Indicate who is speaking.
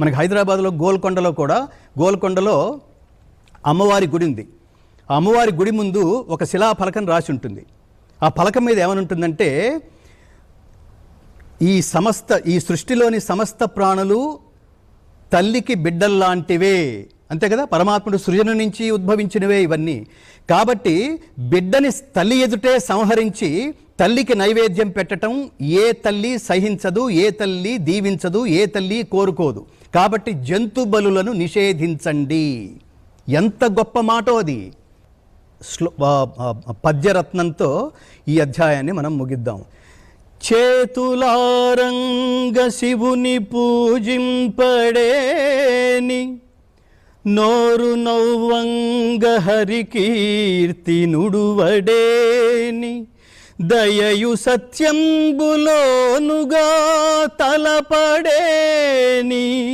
Speaker 1: మనకి హైదరాబాద్లో గోల్కొండలో కూడా గోల్కొండలో అమ్మవారి గుడి ఉంది. ఆ అమ్మవారి గుడి ముందు ఒక శిలా ఫలకం రాసి ఉంటుంది. ఆ ఫలకం మీద ఏమని ఉంటుందంటే ఈ సమస్త ఈ సృష్టిలోని సమస్త ప్రాణులు తల్లికి బిడ్డల్లాంటివే. అంతే కదా? పరమాత్ముడు సృజన నుంచి ఉద్భవించినవే ఇవన్నీ. కాబట్టి బిడ్డని తల్లి ఎదుటే సంహరించి తల్లికి నైవేద్యం పెట్టడం ఏ తల్లి సహించదు ఏ తల్లి దీవించదు ఏ తల్లి కోరుకోదు. కాబట్టి జంతు బలులను నిషేధించండి. ఎంత గొప్ప మాటో అది. శ్లో పద్యరత్నంతో ఈ అధ్యాయాన్ని మనం ముగిద్దాం. చేతులారంగ శివుని పూజింపడేని నోరు నౌవంగ హరికీర్తి నుడువడేని దయయు సత్యంబులోనుగా తలపడే any